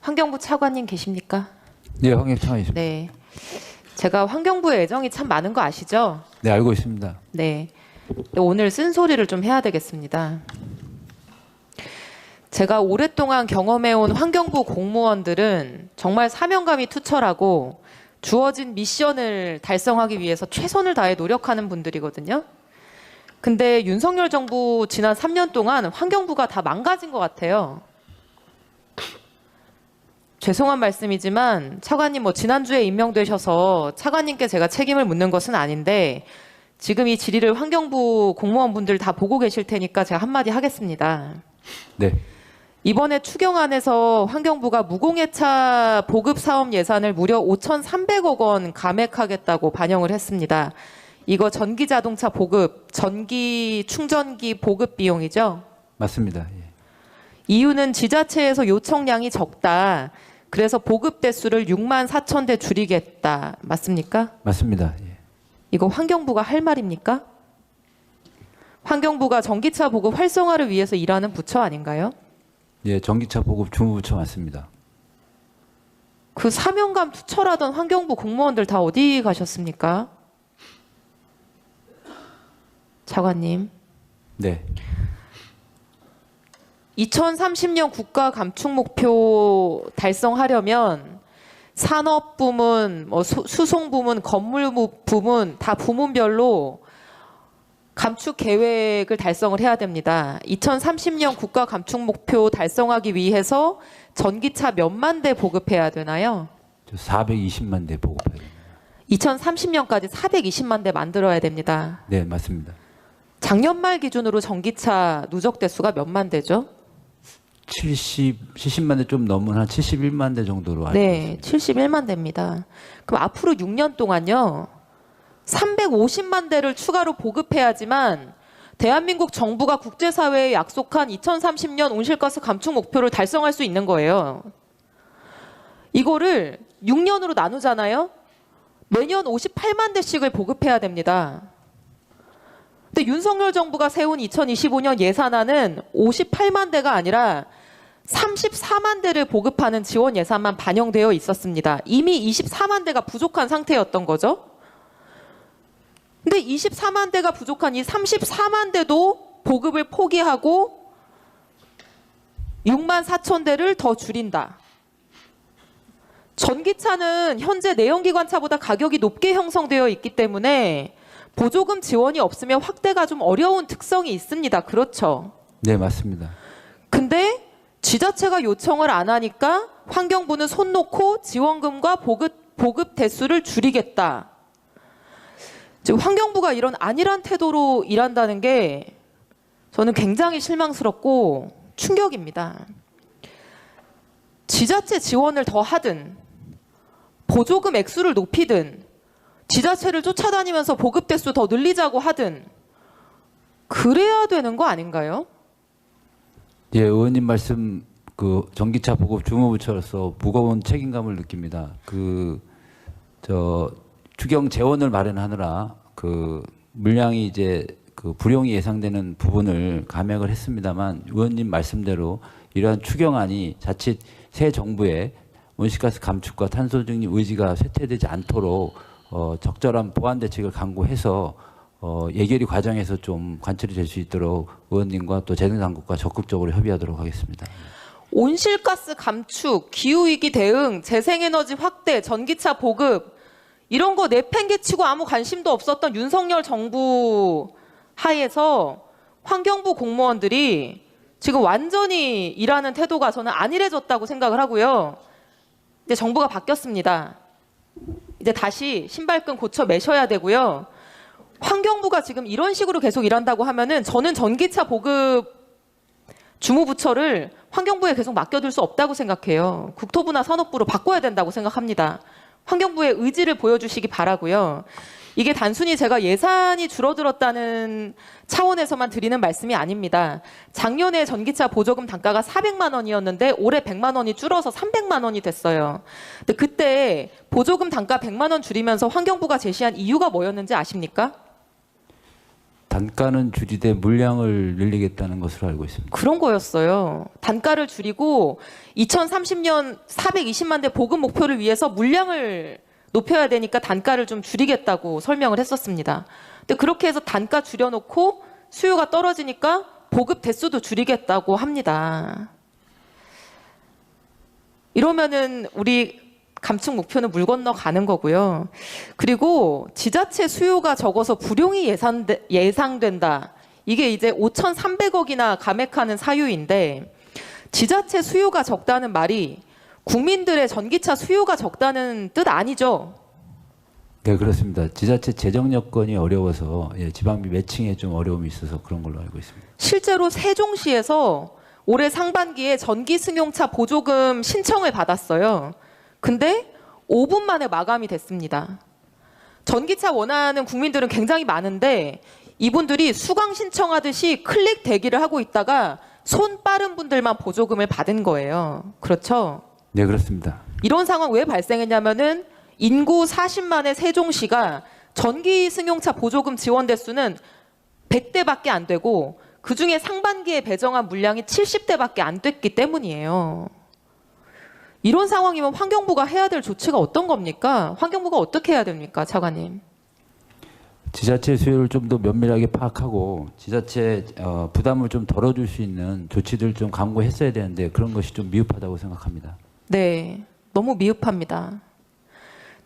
환경부 차관님 계십니까? 네, 환경청이십니다. 네. 제가 환경부에 애정이 참 많은 거 아시죠? 네, 알고 있습니다. 네. 오늘 쓴소리를 좀 해야 되겠습니다. 제가 오랫동안 경험해온 환경부 공무원들은 정말 사명감이 투철하고 주어진 미션을 달성하기 위해서 최선을 다해 노력하는 분들이거든요. 근데 윤석열 정부 지난 3년 동안 환경부가 다 망가진 것 같아요. 죄송한 말씀이지만 차관님 뭐 지난주에 임명되셔서 차관님께 제가 책임을 묻는 것은 아닌데 지금 이 질의를 환경부 공무원분들 다 보고 계실 테니까 제가 한마디 하겠습니다. 네, 이번에 추경안에서 환경부가 무공해차 보급 사업 예산을 무려 5,300억 원 감액하겠다고 반영을 했습니다. 이거 전기 자동차 보급, 전기 충전기 보급 비용이죠. 맞습니다. 예. 이유는 지자체에서 요청량이 적다. 그래서 보급 대수를 6만 4천 대 줄이겠다. 맞습니까? 맞습니다. 예. 이거 환경부가 할 말입니까? 환경부가 전기차 보급 활성화를 위해서 일하는 부처 아닌가요? 예, 전기차 보급 주무부처 맞습니다. 그 사명감 투철하던 환경부 공무원들 다 어디 가셨습니까? 차관님. 네, 2030년 국가 감축 목표 달성하려면 산업 부문, 뭐 수, 수송 부문, 건물 부- 부문 다 부문별로 감축 계획을 달성을 해야 됩니다. 2030년 국가 감축 목표 달성하기 위해서 전기차 몇만 대 보급해야 되나요? 저 420만 대 보급해야 됩니다. 2030년까지 420만 대 만들어야 됩니다. 네, 맞습니다. 작년 말 기준으로 전기차 누적 대수가 몇만 대죠? 70, 70만 대 좀 넘은 한 71만 대 정도로 알고 네, 있습니다. 71만 대입니다. 그럼 앞으로 6년 동안요. 350만 대를 추가로 보급해야지만 대한민국 정부가 국제사회에 약속한 2030년 온실가스 감축 목표를 달성할 수 있는 거예요. 이거를 6년으로 나누잖아요. 매년 58만 대씩을 보급해야 됩니다. 근데 윤석열 정부가 세운 2025년 예산안은 58만 대가 아니라 34만 대를 보급하는 지원 예산만 반영되어 있었습니다. 이미 24만 대가 부족한 상태였던 거죠. 근데 24만 대가 부족한 이 34만 대도 보급을 포기하고 6만 4천 대를 더 줄인다. 전기차는 현재 내연기관차보다 가격이 높게 형성되어 있기 때문에 보조금 지원이 없으면 확대가 좀 어려운 특성이 있습니다. 그렇죠. 네, 맞습니다. 근데 지자체가 요청을 안 하니까 환경부는 손 놓고 지원금과 보급, 보급 대수를 줄이겠다. 지금 환경부가 이런 안일한 태도로 일한다는 게 저는 굉장히 실망스럽고 충격입니다. 지자체 지원을 더 하든 보조금 액수를 높이든 지자체를 쫓아다니면서 보급 대수 더 늘리자고 하든 그래야 되는 거 아닌가요? 예, 의원님 말씀 그 전기차 보급 주무부처로서 무거운 책임감을 느낍니다. 그 저 추경 재원을 마련하느라 그 물량이 이제 그 불용이 예상되는 부분을 감액을 했습니다만 의원님 말씀대로 이러한 추경안이 자칫 새 정부의 온실가스 감축과 탄소 중립 의지가 쇠퇴되지 않도록 어, 적절한 보완 대책을 강구해서 어, 예결위 과정에서 좀 관철이 될 수 있도록 의원님과 또 재능당국과 적극적으로 협의하도록 하겠습니다. 온실가스 감축, 기후위기 대응, 재생에너지 확대, 전기차 보급 이런 거 내팽개치고 아무 관심도 없었던 윤석열 정부 하에서 환경부 공무원들이 지금 완전히 일하는 태도가 저는 안일해졌다고 생각을 하고요. 이제 정부가 바뀌었습니다. 이제 다시 신발끈 고쳐 매셔야 되고요. 환경부가 지금 이런 식으로 계속 일한다고 하면은 저는 전기차 보급 주무부처를 환경부에 계속 맡겨둘 수 없다고 생각해요. 국토부나 산업부로 바꿔야 된다고 생각합니다. 환경부의 의지를 보여주시기 바라고요. 이게 단순히 제가 예산이 줄어들었다는 차원에서만 드리는 말씀이 아닙니다. 작년에 전기차 보조금 단가가 400만 원이었는데 올해 100만 원이 줄어서 300만 원이 됐어요. 근데 그때 보조금 단가 100만 원 줄이면서 환경부가 제시한 이유가 뭐였는지 아십니까? 단가는 줄이되 물량을 늘리겠다는 것으로 알고 있습니다. 그런 거였어요. 단가를 줄이고 2030년 420만 대 보급 목표를 위해서 물량을 높여야 되니까 단가를 좀 줄이겠다고 설명을 했었습니다. 근데 그렇게 해서 단가 줄여놓고 수요가 떨어지니까 보급 대수도 줄이겠다고 합니다. 이러면은 우리 감축 목표는 물 건너 가는 거고요. 그리고 지자체 수요가 적어서 불용이 예산 예상된다. 이게 이제 5,300억이나 감액하는 사유인데 지자체 수요가 적다는 말이 국민들의 전기차 수요가 적다는 뜻 아니죠? 네 그렇습니다. 지자체 재정 여건이 어려워서 예, 지방비 매칭에 좀 어려움이 있어서 그런 걸로 알고 있습니다. 실제로 세종시에서 올해 상반기에 전기 승용차 보조금 신청을 받았어요. 근데 5분 만에 마감이 됐습니다. 전기차 원하는 국민들은 굉장히 많은데 이분들이 수강 신청하듯이 클릭 대기를 하고 있다가 손 빠른 분들만 보조금을 받은 거예요. 그렇죠? 네 그렇습니다. 이런 상황 왜 발생했냐면은 인구 40만의 세종시가 전기 승용차 보조금 지원 대수는 100대밖에 안 되고 그 중에 상반기에 배정한 물량이 70대밖에 안 됐기 때문이에요. 이런 상황이면 환경부가 해야 될 조치가 어떤 겁니까? 환경부가 어떻게 해야 됩니까, 차관님? 지자체 수요를 좀 더 면밀하게 파악하고 지자체 어, 부담을 좀 덜어줄 수 있는 조치들 좀 강구했어야 되는데 그런 것이 좀 미흡하다고 생각합니다. 네, 너무 미흡합니다.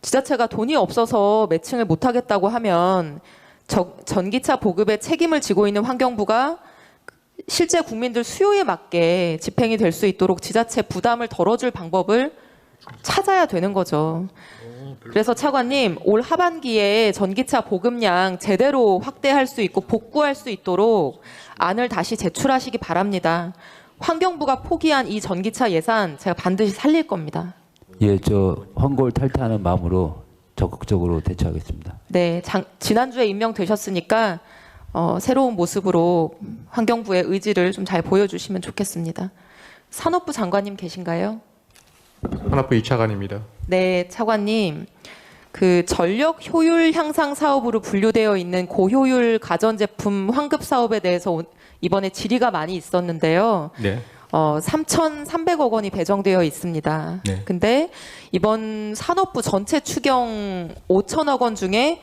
지자체가 돈이 없어서 매칭을 못하겠다고 하면 저- 전기차 보급에 책임을 지고 있는 환경부가 실제 국민들 수요에 맞게 집행이 될 수 있도록 지자체 부담을 덜어줄 방법을 찾아야 되는 거죠. 그래서 차관님 올 하반기에 전기차 보급량 제대로 확대할 수 있고 복구할 수 있도록 안을 다시 제출하시기 바랍니다. 환경부가 포기한 이 전기차 예산 제가 반드시 살릴 겁니다. 예, 저 황골 탈퇴하는 마음으로 적극적으로 대처하겠습니다. 네, 장- 지난주에 임명되셨으니까 어, 새로운 모습으로 환경부의 의지를 좀 잘 보여주시면 좋겠습니다. 산업부 장관님 계신가요? 산업부 이차관입니다. 네, 차관님. 그 전력 효율 향상 사업으로 분류되어 있는 고효율 가전제품 환급 사업에 대해서 오- 이번에 질의가 많이 있었는데요. 네. 어, 3,300억 원이 배정되어 있습니다. 네. 근데 이번 산업부 전체 추경 5천억 원 중에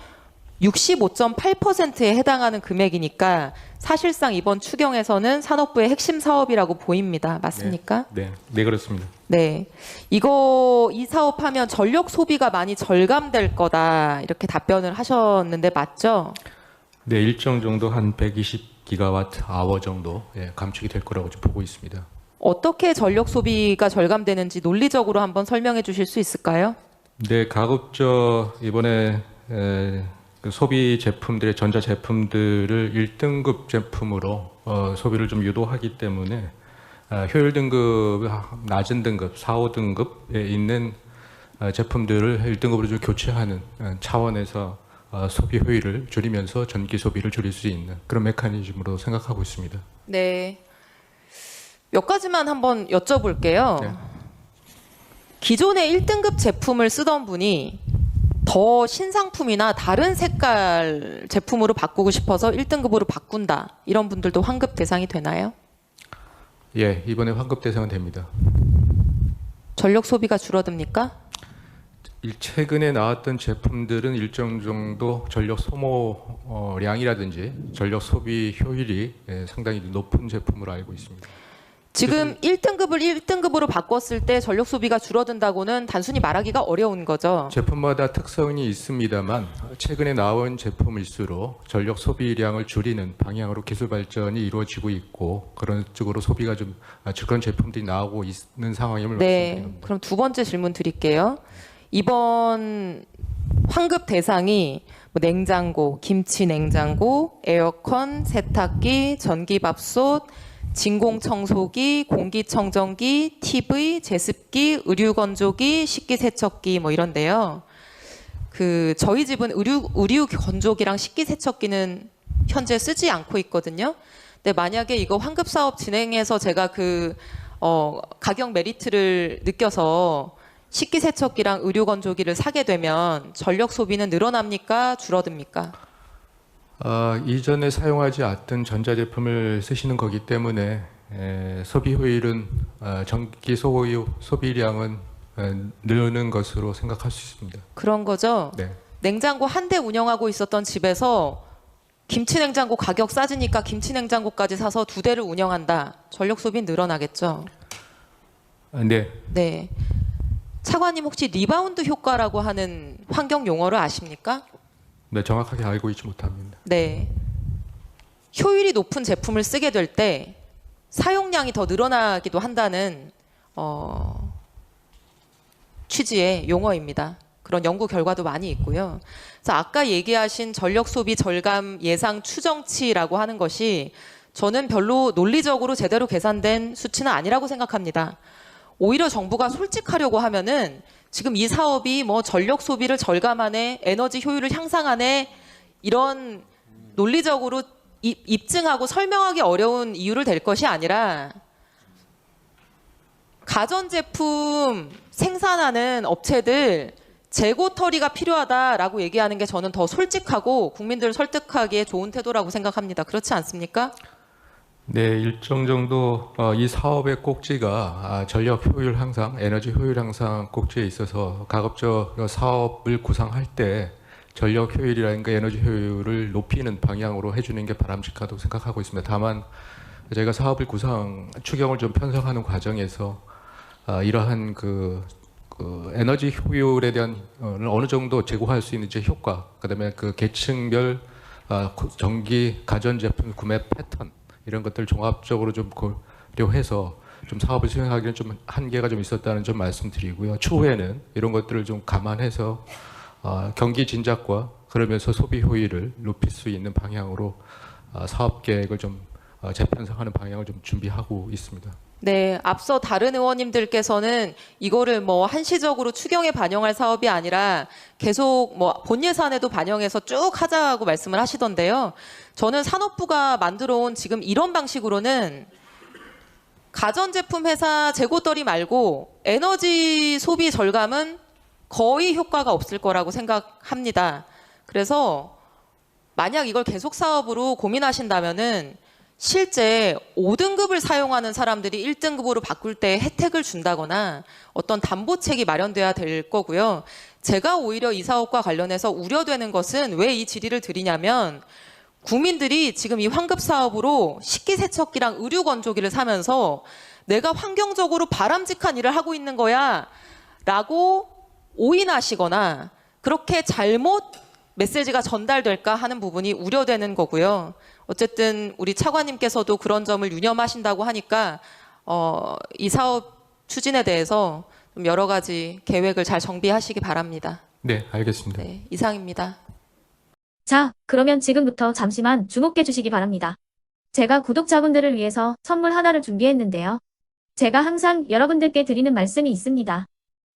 65.8%에 해당하는 금액이니까 사실상 이번 추경에서는 산업부의 핵심 사업이라고 보입니다. 맞습니까? 네. 네 그렇습니다. 네. 이거 이 사업하면 전력 소비가 많이 절감될 거다. 이렇게 답변을 하셨는데 맞죠? 네 일정 정도 한 120 기가와트 아워 정도 예, 감축이 될 거라고 좀 보고 있습니다. 어떻게 전력 소비가 절감되는지 논리적으로 한번 설명해 주실 수 있을까요? 네 가급적 이번에 에, 그 소비 제품들의 전자 제품들을 1등급 제품으로 어, 소비를 좀 유도하기 때문에 아, 효율 등급 낮은 등급 4, 5등급에 있는 어, 제품들을 1등급으로 좀 교체하는 어, 차원에서 어, 소비 효율을 줄이면서 전기 소비를 줄일 수 있는 그런 메커니즘으로 생각하고 있습니다. 네. 몇 가지만 한번 여쭤볼게요. 네. 기존의 1등급 제품을 쓰던 분이 더 신상품이나 다른 색깔 제품으로 바꾸고 싶어서 1등급으로 바꾼다. 이런 분들도 환급 대상이 되나요? 예, 이번에 환급 대상은 됩니다. 전력 소비가 줄어듭니까? 일- 최근에 나왔던 제품들은 일정 정도 전력 소모량이라든지 전력 소비 효율이 예, 상당히 높은 제품으로 알고 있습니다. 지금 1등급을 1등급으로 바꿨을 때 전력 소비가 줄어든다고는 단순히 말하기가 어려운 거죠. 제품마다 특성이 있습니다만 최근에 나온 제품일수록 전력 소비량을 줄이는 방향으로 기술 발전이 이루어지고 있고 그런 쪽으로 소비가 좀 아, 그런 제품들이 나오고 있는 상황임을 네. 말씀드립니다. 그럼 두 번째 질문 드릴게요. 이번 환급 대상이 뭐 냉장고, 김치 냉장고, 에어컨, 세탁기, 전기밥솥, 진공청소기, 공기청정기, TV, 제습기, 의류건조기, 식기세척기 뭐 이런데요. 그 저희 집은 의류 의류 건조기랑 식기 세척기는 현재 쓰지 않고 있거든요. 근데 만약에 이거 환급 사업 진행해서 제가 그 어, 가격 메리트를 느껴서 식기 세척기랑 의류 건조기를 사게 되면 전력 소비는 늘어납니까? 줄어듭니까? 어, 이전에 사용하지 않던 전자제품을 쓰시는 거기 때문에 에, 소비 효율은 어, 전기 소유 소비량은 에, 느는 것으로 생각할 수 있습니다. 그런 거죠. 네. 냉장고 한 대 운영하고 있었던 집에서 김치 냉장고 가격 싸지니까 김치 냉장고까지 사서 두 대를 운영한다. 전력 소비 늘어나겠죠. 아, 네. 네. 차관님 혹시 리바운드 효과라고 하는 환경 용어를 아십니까? 네, 정확하게 알고 있지 못합니다. 네. 효율이 높은 제품을 쓰게 될 때 사용량이 더 늘어나기도 한다는 어, 취지의 용어입니다. 그런 연구 결과도 많이 있고요. 그래서 아까 얘기하신 전력 소비 절감 예상 추정치라고 하는 것이 저는 별로 논리적으로 제대로 계산된 수치는 아니라고 생각합니다. 오히려 정부가 솔직하려고 하면은 지금 이 사업이 뭐 전력 소비를 절감하네, 에너지 효율을 향상하네, 이런 논리적으로 입, 입증하고 설명하기 어려운 이유를 댈 것이 아니라 가전제품 생산하는 업체들 재고 처리가 필요하다라고 얘기하는 게 저는 더 솔직하고 국민들을 설득하기에 좋은 태도라고 생각합니다. 그렇지 않습니까? 네, 일정 정도 어, 이 사업의 꼭지가 아, 전력 효율 향상, 에너지 효율 향상 꼭지에 있어서 가급적 이 사업을 구상할 때 전력 효율이라든가 에너지 효율을 높이는 방향으로 해주는 게 바람직하다고 생각하고 있습니다. 다만 저희가 사업을 구상 추경을 좀 편성하는 과정에서 아, 이러한 그, 그 에너지 효율에 대한 어, 어느 정도 제고할 수 있는지 효과, 그다음에 그 계층별 아, 구- 전기 가전 제품 구매 패턴 이런 것들 종합적으로 좀 고려해서 좀 사업을 수행하기는 좀 한계가 좀 있었다는 점 말씀드리고요. 추후에는 이런 것들을 좀 감안해서 어, 경기 진작과 그러면서 소비 효율을 높일 수 있는 방향으로 어, 사업 계획을 좀 어, 재편성하는 방향을 좀 준비하고 있습니다. 네, 앞서 다른 의원님들께서는 이거를 뭐 한시적으로 추경에 반영할 사업이 아니라 계속 뭐 본 예산에도 반영해서 쭉 하자고 말씀을 하시던데요. 저는 산업부가 만들어 온 지금 이런 방식으로는 가전제품 회사 재고떨이 말고 에너지 소비 절감은 거의 효과가 없을 거라고 생각합니다. 그래서 만약 이걸 계속 사업으로 고민하신다면은 실제 5등급을 사용하는 사람들이 1등급으로 바꿀 때 혜택을 준다거나 어떤 담보책이 마련돼야 될 거고요. 제가 오히려 이 사업과 관련해서 우려되는 것은 왜 이 질의를 드리냐면 국민들이 지금 이 환급 사업으로 식기세척기랑 의류 건조기를 사면서 내가 환경적으로 바람직한 일을 하고 있는 거야 라고 오인하시거나 그렇게 잘못 메시지가 전달될까 하는 부분이 우려되는 거고요. 어쨌든 우리 차관님께서도 그런 점을 유념하신다고 하니까 어, 이 사업 추진에 대해서 좀 여러 가지 계획을 잘 정비하시기 바랍니다. 네, 알겠습니다. 네, 이상입니다. 자, 그러면 지금부터 잠시만 주목해 주시기 바랍니다. 제가 구독자분들을 위해서 선물 하나를 준비했는데요. 제가 항상 여러분들께 드리는 말씀이 있습니다.